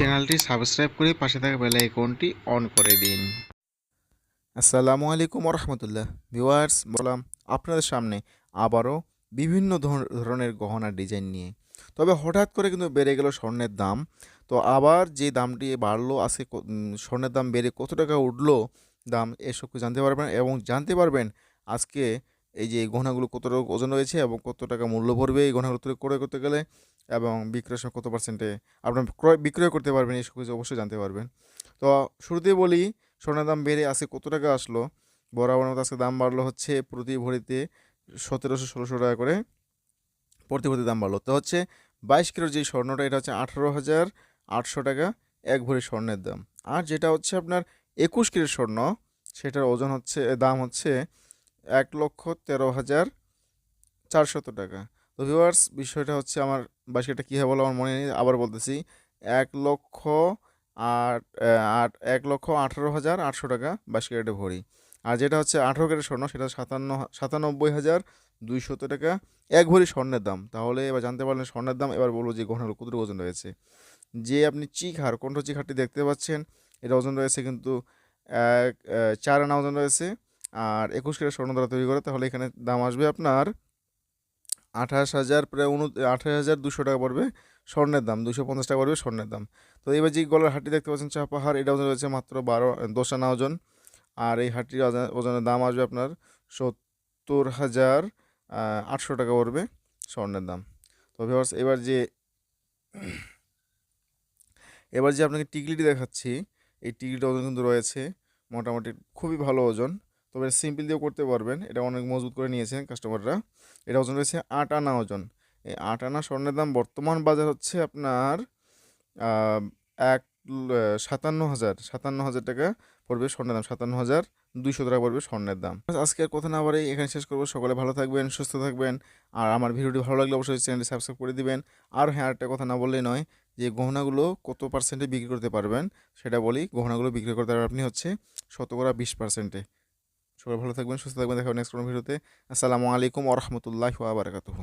চ্যানেলটি সাবস্ক্রাইব করে পাশে থাকা বেল আইকনটি অন করে দিন। আসসালামু আলাইকুম রহমতুল্লাহ ভিউয়ার্স, বললাম, আপনাদের সামনে আবারও বিভিন্ন ধর- ধরনের গহনার ডিজাইন নিয়ে। তবে হঠাৎ করে কিন্তু বেড়ে গেল স্বর্ণের দাম। তো আবার যে দামটি বাড়লো, আজকে স্বর্ণের দাম বেড়ে কত টাকা উঠল, দাম এসব জানতে পারবেন এবং জানতে পারবেন আজকে এই যে গহনাগুলো কত টাকা ওজন রয়েছে এবং কত টাকা মূল্য পড়বে এই গহনাগুলো ক্রয় করতে গেলে। এবং বিক্রয় কত পার্সেন্টে আপনার ক্রয়, বিক্রয় করতে পারবেন এইসব কিছু অবশ্যই জানতে পারবেন। তো শুরুতেই বলি, সোনার দাম বেড়ে আজকে কত টাকা আসলো? বরাবর মতো আজকে দাম বাড়লো হচ্ছে প্রতি ভরিতে সতেরোশো ষোলোশো টাকা করে প্রতি ভরিতে দাম বাড়লো। তো হচ্ছে বাইশ কিলোর যে স্বর্ণটা, এটা হচ্ছে আঠারো হাজার আটশো টাকা এক ভরি স্বর্ণের দাম। আর যেটা হচ্ছে আপনার একুশ কিলোর স্বর্ণ, সেটার ওজন হচ্ছে, দাম হচ্ছে এক লক্ষ তেরো হাজার চারশত টাকা। তো ভিউয়ার্স বিষয়টা হচ্ছে আমার বাসিটা কী হয় বলো আমার মনে নেই, আবার বলতেছি। এক লক্ষ আট আট, এক লক্ষ আঠারো হাজার আটশো টাকা ক্যারেটে ভরি। আর যেটা হচ্ছে আঠারো ক্যারেট স্বর্ণ, সেটা সাতান্ন সাতানব্বই হাজার দুইশত টাকা। এক ভরি স্বর্ণের দাম, তাহলে এবার জানতে পারলেন স্বর্ণের দাম, এবার বলব যে গহনার কতটুকু ওজন রয়েছে। যে আপনি চিকহার, কণ্ঠ চিকহারটি দেখতে পাচ্ছেন, এটা ওজন রয়েছে কিন্তু এক চার আনা ওজন রয়েছে। আর একুশ ক্যারেট স্বর্ণ দ্বারা তৈরি করে, তাহলে এখানে দাম আসবে আপনার আঠাশ হাজার প্রায় উন, আঠাশ হাজার দুশো টাকা পড়বে স্বর্ণের দাম, দুশো পঞ্চাশ টাকা পড়বে স্বর্ণের দাম। তো এবার যে গলার হাটটি দেখতে পাচ্ছেন চাপাহার এটা ওজন রয়েছে মাত্র বারো, দশ আনা ওজন। আর এই হাটটির ওজন- ওজনের দাম আসবে আপনার সত্তর হাজার আটশো টাকা পড়বে স্বর্ণের দাম। তো ভিউয়ার্স, এবার যে এবার যে আপনাকে টিকলিটি দেখাচ্ছি, এই টিকলিটা ওজন কিন্তু রয়েছে মোটামুটি খুবই ভালো ওজন। তবে সিম্পল দিয়েও করতে পারবেন। এটা অনেক মজবুত করে নিয়েছেন কাস্টমাররা এটা ওজন রয়েছে আট আনা ওজন। এই আট আনা স্বর্ণের দাম বর্তমান বাজার হচ্ছে আপনার এক সাতান্ন হাজার। সাতান্ন হাজার টাকা পড়বে স্বর্ণের দাম। সাতান্ন হাজার দুইশো টাকা পড়বে স্বর্ণের দাম। আজকে আর কথা না বাড়ি এখানে শেষ করব। সকলে ভালো থাকবেন, সুস্থ থাকবেন। আর আমার ভিডিওটি ভালো লাগলে অবশ্যই চ্যানেলটি সাবস্ক্রাইব করে দিবেন। আর হ্যাঁ একটা কথা না বললেই নয় যে গহনাগুলো কত পার্সেন্টে বিক্রি করতে পারবেন, সেটা বলি। গহনাগুলো বিক্রি করতে পারবেন আপনি হচ্ছে শতকরা বিশ পার্সেন্টে সবাই ভালো থাকবেন সুস্থ থাকবেন দেখা নেক্সট কোনো ভিডিওতে। আসসালামু আলাইকুম ওরহমতুল্লাহ ওয়াবারাকাতুহু